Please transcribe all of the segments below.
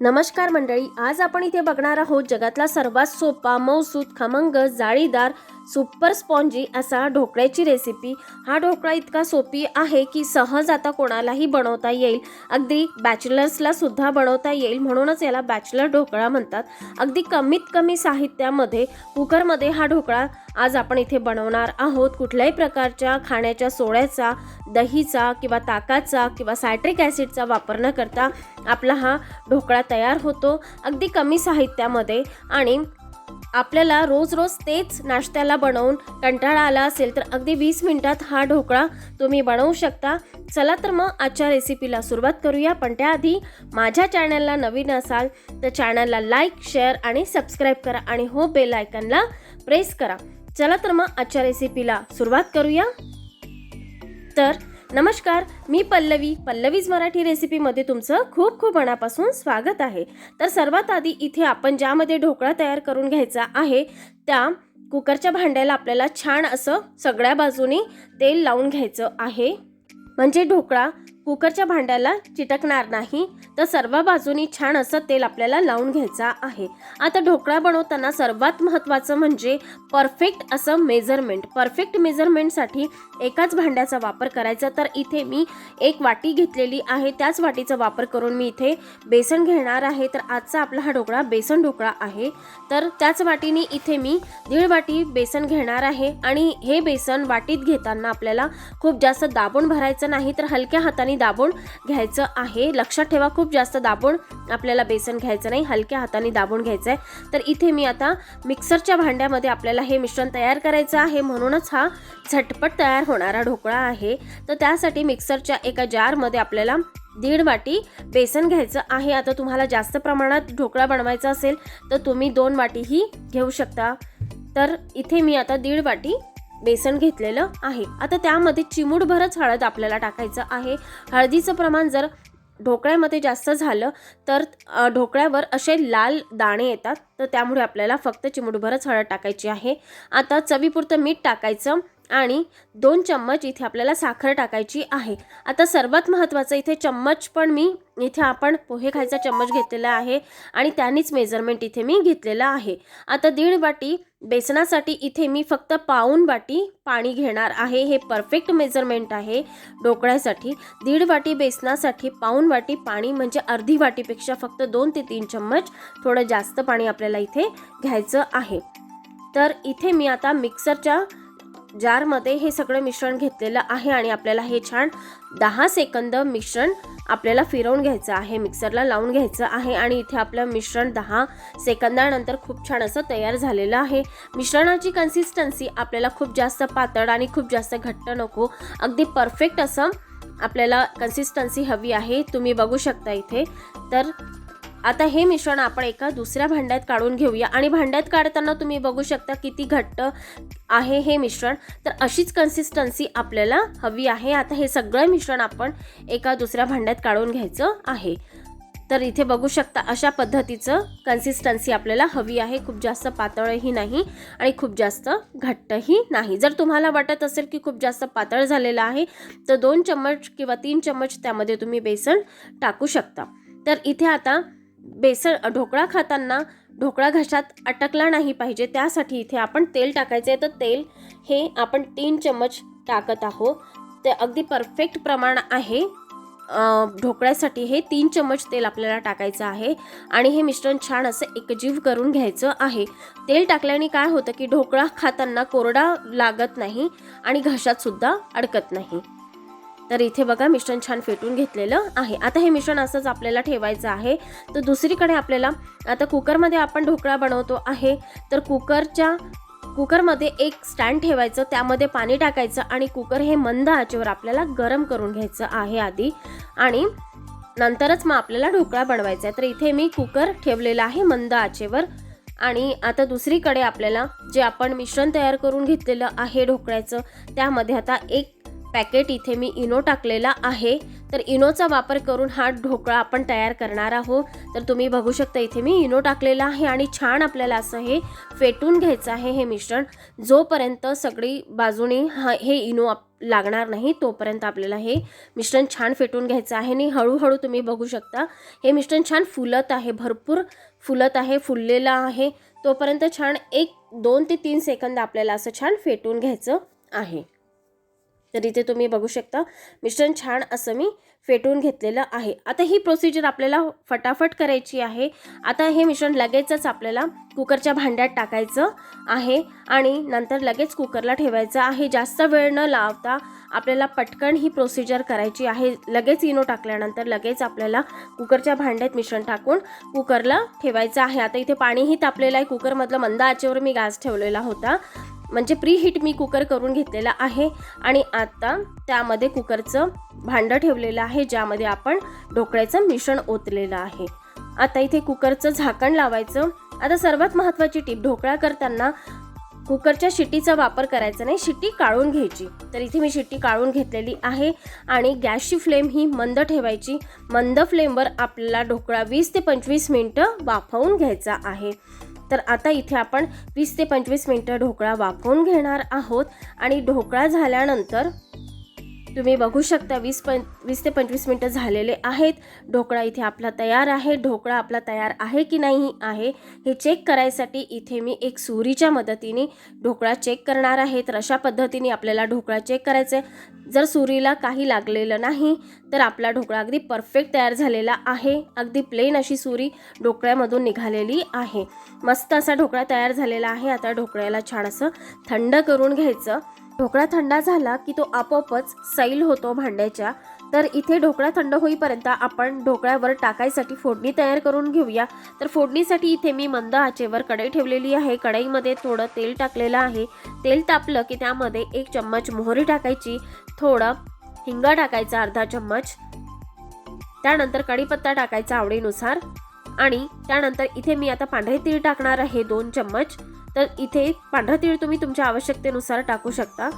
नमस्कार मंडळी आज आपण इथे बघणार आहोत जगातला सर्वात सोपा मौसूद खमंग जाळीदार सुपर स्पॉन्जी असा ढोकळ्याची रेसिपी हा ढोकळा इतका सोपी आहे की सहज आता कोणालाही बनवता येईल. अगदी बॅचलर्सला सुद्धा बनवता येईल म्हणूनच याला बॅचलर ढोकळा म्हणतात. अगदी कमीत कमी साहित्यामध्ये कुकरमध्ये हा ढोकळा आज आपण इथे बनवणार आहोत. कुठल्याही प्रकारच्या खाण्याच्या सोड्याचा दहीचा किंवा ताकाचा किंवा सायट्रिक ॲसिडचा वापर न करता आपला हा ढोकळा तयार होतो अगदी कमी साहित्यामध्ये आणि आपल्याला रोज रोज तेच नाश्त्याला बनवून कंटाळा आला असेल तर अगदी वीस मिनिटात हा ढोकळा तुम्ही बनवू शकता. चला तर मग आजच्या रेसिपीला सुरुवात करूया. पण त्याआधी माझ्या चॅनलला नवीन असाल तर चॅनलला लाईक शेअर आणि सबस्क्राईब करा आणि हो बेल आयकनला प्रेस करा. चला तर मग आजच्या रेसिपीला सुरुवात करूया. तर नमस्कार मी पल्लवी. पल्लवीज मराठी रेसिपीमध्ये तुमचं खूप खूप मनापासून स्वागत आहे. तर सर्वात आधी इथे आपण ज्यामध्ये ढोकळा तयार करून घ्यायचा आहे त्या कुकरच्या भांड्याला आपल्याला छान असं सगळ्या बाजूनी तेल लावून घ्यायचं आहे. म्हणजे ढोकळा कुकरच्या भांड्याला चिटकणार नाही तर सर्व बाजूनी छान असं तेल आपल्याला लावून घ्यायचा आहे. आता ढोकळा बनवताना सर्वात महत्त्वाचं म्हणजे परफेक्ट असं मेजरमेंट परफेक्ट मेजरमेंटसाठी एकाच भांड्याचा वापर करायचा. तर इथे मी एक वाटी घेतलेली आहे. त्याच वाटीचा वापर करून मी इथे बेसन घेणार आहे. तर आजचा आपला हा ढोकळा बेसन ढोकळा आहे. तर त्याच वाटीने इथे मी दीड वाटी बेसन घेणार आहे. आणि हे बेसन वाटीत घेताना आपल्याला खूप जास्त दाबून भरायचं नाही तर हलक्या हाताने दाबून घ्यायचं आहे. लक्षात ठेवा खूप जास्त दाबून आपल्याला बेसन घ्यायचं नाही. हलक्या हाताने दाबून घ्यायचं आहे तर इथे मी आता मिक्सरच्या भांड्यामध्ये आपल्याला हे मिश्रण तयार करायचं आहे. म्हणूनच हा झटपट तयार होणारा ढोकळा आहे. तर त्यासाठी मिक्सरच्या एका जारमध्ये आपल्याला दीड वाटी बेसन घ्यायचं आहे. आता तुम्हाला जास्त प्रमाणात ढोकळा बनवायचा असेल तर तुम्ही दोन वाटीही घेऊ शकता. तर इथे मी आता दीड वाटी बेसन घेतलेलं आहे. आता त्यामध्ये चिमूटभरच हळद आपल्याला टाकायचं आहे. हळदीचं प्रमाण जर ढोकळ्यामध्ये जास्त झालं तर ढोकळ्यावर असे लाल दाणे येतात. तर त्यामुळे आपल्याला फक्त चिमूटभरच हळद टाकायची आहे. आता चवीपुरतं मीठ टाकायचं. आणि दोन चम्मच इथे आपल्याला साखर टाकायची आहे. आता सर्वात महत्त्वाचं इथे चम्मच पण मी इथे आपण पोहे खायचा चम्मच घेतलेला आहे आणि त्यानेच मेजरमेंट इथे मी घेतलेला आहे. आता दीड वाटी बेसनासाठी इथे मी फक्त पाऊन वाटी पाणी घेणार आहे. हे परफेक्ट मेजरमेंट आहे ढोकळ्यासाठी दीड वाटी बेसनासाठी पाऊन वाटी पाणी म्हणजे अर्धी वाटीपेक्षा फक्त दोन ते तीन चम्मच थोडं जास्त पाणी आपल्याला इथे घ्यायचं आहे. तर इथे मी आता मिक्सरच्या जारमध्ये हे सगळं मिश्रण घेतलेलं आहे आणि आपल्याला हे छान दहा सेकंद मिश्रण आपल्याला फिरवून घ्यायचं आहे मिक्सरला लावून घ्यायचं आहे आणि इथे आपलं मिश्रण दहा सेकंदानंतर खूप छान असं तयार झालेलं आहे. मिश्रणाची कन्सिस्टन्सी आपल्याला खूप जास्त पातळ आणि खूप जास्त घट्ट नको अगदी परफेक्ट असं आपल्याला कन्सिस्टन्सी हवी आहे. तुम्ही बघू शकता इथे. तर आता हे मिश्रण आपण एका दुसऱ्या भांड्यात काढून घेऊया. आणि भांड्यात काढताना तुम्ही बघू शकता किती घट्ट आहे हे मिश्रण. तर अशीच कन्सिस्टन्सी आपल्याला हवी आहे. आता हे सगळं मिश्रण आपण एका दुसऱ्या भांड्यात काढून घ्यायचं आहे. तर इथे बघू शकता अशा पद्धतीचं कन्सिस्टन्सी आपल्याला हवी आहे. खूप जास्त पातळही नाही आणि खूप जास्त घट्टही नाही. जर तुम्हाला वाटत असेल की खूप जास्त पातळ झालेलं आहे तर दोन चम्मच किंवा तीन चम्मच त्यामध्ये तुम्ही बेसन टाकू शकता. तर इथे आता बेसन ढोकळा खाताना ढोकळा घशात अटकला नाही पाहिजे. त्यासाठी इथे आपण तेल टाकायचं आहे तर तेल हे आपण तीन चम्मच टाकत आहोत. ते अगदी परफेक्ट प्रमाण आहे. ढोकळ्यासाठी हे तीन चम्मच तेल आपल्याला टाकायचं आहे. आणि हे मिश्रण छान असं एकजीव करून घ्यायचं आहे. तेल टाकल्याने काय होतं की ढोकळा खाताना कोरडा लागत नाही आणि घशातसुद्धा अडकत नाही. तर इथे बघा मिश्रण छान फेटून घेतलेलं आहे. आता हे मिश्रण असंच आपल्याला ठेवायचं आहे. तर दुसरीकडे आपल्याला आता कुकरमध्ये आपण ढोकळा बनवतो आहे तर कुकरच्या कुकरमध्ये एक स्टँड ठेवायचं त्यामध्ये पाणी टाकायचं आणि कुकर हे मंद आचेवर आपल्याला गरम करून घ्यायचं आहे आधी. आणि नंतरच मग आपल्याला ढोकळा बनवायचा आहे. तर इथे मी कुकर ठेवलेला आहे मंद आचेवर. आणि आता दुसरीकडे आपल्याला जे आपण मिश्रण तयार करून घेतलेलं आहे ढोकळ्याचं त्यामध्ये आता एक पॅकेट इथे मी इनो टाकलेला आहे. तर इनोचा वापर करून हा ढोकळा आपण तयार करणार आहोत. तर तुम्ही बघू शकता इथे मी इनो टाकलेला आहे आणि छान आपल्याला असं हे फेटून घ्यायचं आहे हे मिश्रण. जोपर्यंत सगळी बाजूनी हा हे इनो आप लागणार नाही तोपर्यंत आपल्याला हे मिश्रण छान फेटून घ्यायचं आहे. आणि हळूहळू तुम्ही बघू शकता हे मिश्रण छान फुलत आहे भरपूर फुलत आहे फुललेलं आहे. तोपर्यंत छान एक दोन ते तीन सेकंद आपल्याला असं छान फेटून घ्यायचं आहे. तर इथे तुम्ही बघू शकता मिश्रण छान असं मी फेटून घेतलेलं आहे. आता ही प्रोसिजर आपल्याला फटाफट करायची आहे. आता हे मिश्रण लगेचच आपल्याला कुकरच्या भांड्यात टाकायचं आहे आणि नंतर लगेच कुकरला ठेवायचं आहे. जास्त वेळ न लावता आपल्याला पटकन ही प्रोसिजर करायची आहे. लगेच इनो टाकल्यानंतर लगेच आपल्याला कुकरच्या भांड्यात मिश्रण टाकून कुकरला ठेवायचं आहे. आता इथे पाणीही तापलेलं आहे. कुकरमधलं मंद आचेवर मी गॅस ठेवलेला होता. म्हणजे प्री हीट मी कुकर करून घेतलेला आहे आणि आता त्यामध्ये कुकरचं भांडं ठेवलेलं आहे ज्यामध्ये आपण ढोकळ्याचं मिश्रण ओतलेलं आहे. आता इथे कुकरचं झाकण लावायचं. आता सर्वात महत्त्वाची टीप ढोकळा करताना कुकरच्या शिट्टीचा वापर करायचा नाही शिट्टी काढून घ्यायची. तर इथे मी शिट्टी काढून घेतलेली आहे आणि गॅसची फ्लेम ही मंद ठेवायची. मंद फ्लेमवर आपल्याला ढोकळा वीस ते पंचवीस मिनटं वाफवून घ्यायचा आहे. तर आता इथे आपण वीस ते पंचवीस मिनटं ढोकळा वाकवून घेणार आहोत. आणि ढोकळा झाल्यानंतर तुम्ही बघू शकता वीस पं वीस ते पंचवीस मिनटं झालेले आहेत. ढोकळा इथे आपला तयार आहे. ढोकळा आपला तयार आहे की नाही आहे हे चेक करायसाठी इथे मी एक सुरीच्या मदतीने ढोकळा चेक करणार आहे. तर अशा पद्धतीने आपल्याला ढोकळा चेक करायचा आहे जर सुरीला काही लागलेलं नाही तर आपला ढोकळा अगदी परफेक्ट तयार झालेला आहे. अगदी प्लेन अशी सुरी ढोकळ्यामधून निघालेली आहे. मस्त असा ढोकळा तयार झालेला आहे. आता ढोकळ्याला छान असं थंड करून घ्यायचं. ढोकळा थंडा झाला की तो आपोआपच सैल होतो भांड्याच्या. तर इथे ढोकळा थंड होईपर्यंत आपण ढोकळ्यावर टाकायसाठी फोडणी तयार करून घेऊया. तर फोडणीसाठी इथे मी मंद आचेवर कढई ठेवलेली आहे. कढईमध्ये थोडं तेल टाकलेलं आहे. तेल तापलं की त्यामध्ये एक चम्मच मोहरी टाकायची थोडं हिंग टाकायचा अर्धा चम्मच. त्यानंतर कढीपत्ता टाकायचा आवडीनुसार. आणि त्यानंतर इथे मी आता पांढरे तीळ टाकणार आहे दोन चम्मच. तर इथे पांढरा तीळ तुम्ही तुमच्या आवश्यकतेनुसार टाकू शकता.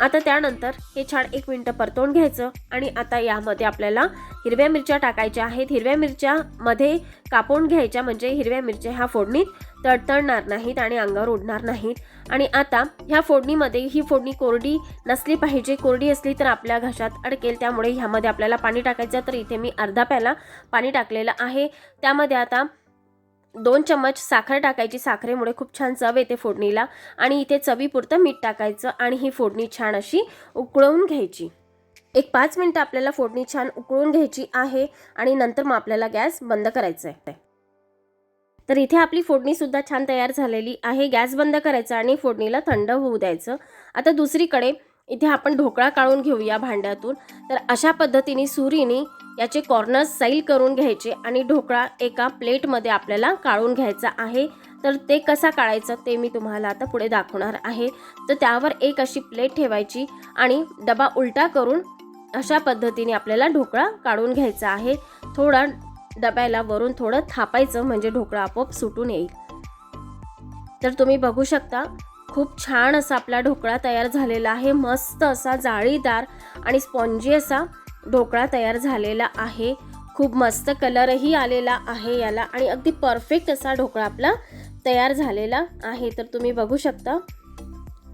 आता त्यानंतर हे छान एक मिनटं परतवून घ्यायचं आणि आता यामध्ये आपल्याला हिरव्या मिरच्या टाकायच्या आहेत. हिरव्या मिरच्यामध्ये कापून घ्यायच्या म्हणजे हिरव्या मिरच्या ह्या फोडणीत तडतडणार नाहीत आणि अंगावर उडणार नाहीत. आणि आता ह्या फोडणीमध्ये ही फोडणी कोरडी नसली पाहिजे. कोरडी असली तर आपल्या घशात अडकेल. त्यामुळे ह्यामध्ये आपल्याला पाणी टाकायचं तर इथे मी अर्धा प्याला पाणी टाकलेलं आहे. त्यामध्ये आता दोन चम्मच साखर टाकायची. साखरेमुळे खूप छान चव येते फोडणीला. आणि इथे चवीपुरतं मीठ टाकायचं आणि ही फोडणी छान अशी उकळवून घ्यायची. एक पाच मिनटं आपल्याला फोडणी छान उकळून घ्यायची आहे आणि नंतर मग आपल्याला गॅस बंद करायचा आहे तर इथे आपली फोडणीसुद्धा छान तयार झालेली आहे. गॅस बंद करायचा आणि फोडणीला थंड होऊ द्यायचं. आता दुसरीकडे इथे आपण ढोकळा काढून घेऊया भांड्यातून. तर अशा पद्धतीने सुरीने याचे कॉर्नर्स सैल करून घ्यायचे आणि ढोकळा एका प्लेटमध्ये आपल्याला काढून घ्यायचा आहे. तर ते कसा काढायचं ते मी तुम्हाला आता पुढे दाखवणार आहे. तर त्यावर एक अशी प्लेट ठेवायची आणि डबा उलटा करून अशा पद्धतीने आपल्याला ढोकळा काढून घ्यायचा आहे. थोडा डब्याला वरून थोडं थापायचं म्हणजे ढोकळा आपोआप सुटून येईल. तर तुम्ही बघू शकता खूप छान असा आपला ढोकळा तयार झालेला आहे. मस्त असा जाळीदार आणि स्पॉन्जी असा ढोकळा तयार झालेला आहे. खूप मस्त कलरही आलेला आहे याला आणि अगदी परफेक्ट असा ढोकळा आपला तयार झालेला आहे. तर तुम्ही बघू शकता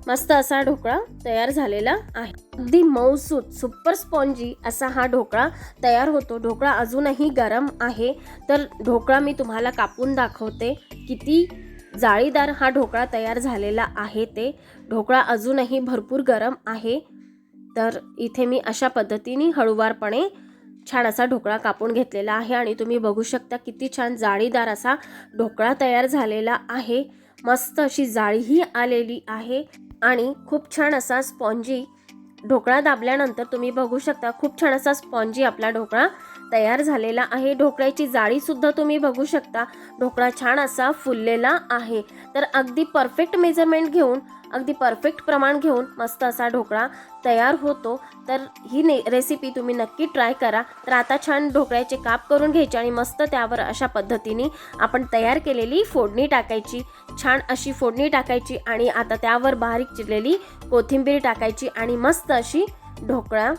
मस्त असा ढोकळा तयार झालेला आहे. अगदी मऊसूत सुपर स्पॉन्जी असा हा ढोकळा तयार होतो. ढोकळा अजूनही गरम आहे. तर ढोकळा मी तुम्हाला कापून दाखवते. किती जाळीदार हा ढोकळा तयार झालेला आहे ते. ढोकळा अजूनही भरपूर गरम आहे. तर इथे मी अशा पद्धतीने हळूवारपणे छान असा ढोकळा कापून घेतलेला आहे आणि तुम्ही बघू शकता किती छान जाळीदार असा ढोकळा तयार झालेला आहे. मस्त अशी जाळीही आलेली आहे आणि खूप छान असा स्पॉन्जी. ढोकळा दाबल्यानंतर तुम्ही बघू शकता खूप छान असा स्पॉन्जी आपला ढोकळा तयार झालेला आहे. ढोकळ्याची जाळी सुद्धा तुम्ही बघू शकता. ढोकळा छान असा फुललेला आहे. तर अगदी परफेक्ट मेजरमेंट घेऊन अगदी परफेक्ट प्रमाण घेऊन मस्त असा ढोकळा तयार होतो. तर ही ने रेसिपी तुम्ही नक्की ट्राय करा. तर आता छान ढोकळ्याचे काप करून घ्यायचे आणि मस्त त्यावर अशा पद्धतीने आपण तयार केलेली फोडणी टाकायची. छान अशी फोडणी टाकायची आणि आता त्यावर बारीक चिरलेली कोथिंबीर टाकायची आणि मस्त अशी ढोकळा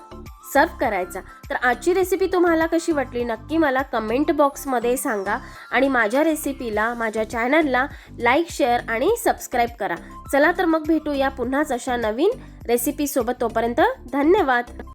सर्व करायचा. तर आजची रेसिपी तुम्हाला कशी वाटली? नक्की मला कमेंट बॉक्समध्ये सांगा आणि माझ्या रेसिपीला माझ्या चॅनलला लाईक शेअर आणि सबस्क्राईब करा. चला तर मग भेटूया पुन्हाच अशा नवीन रेसिपीसोबत तोपर्यंत धन्यवाद.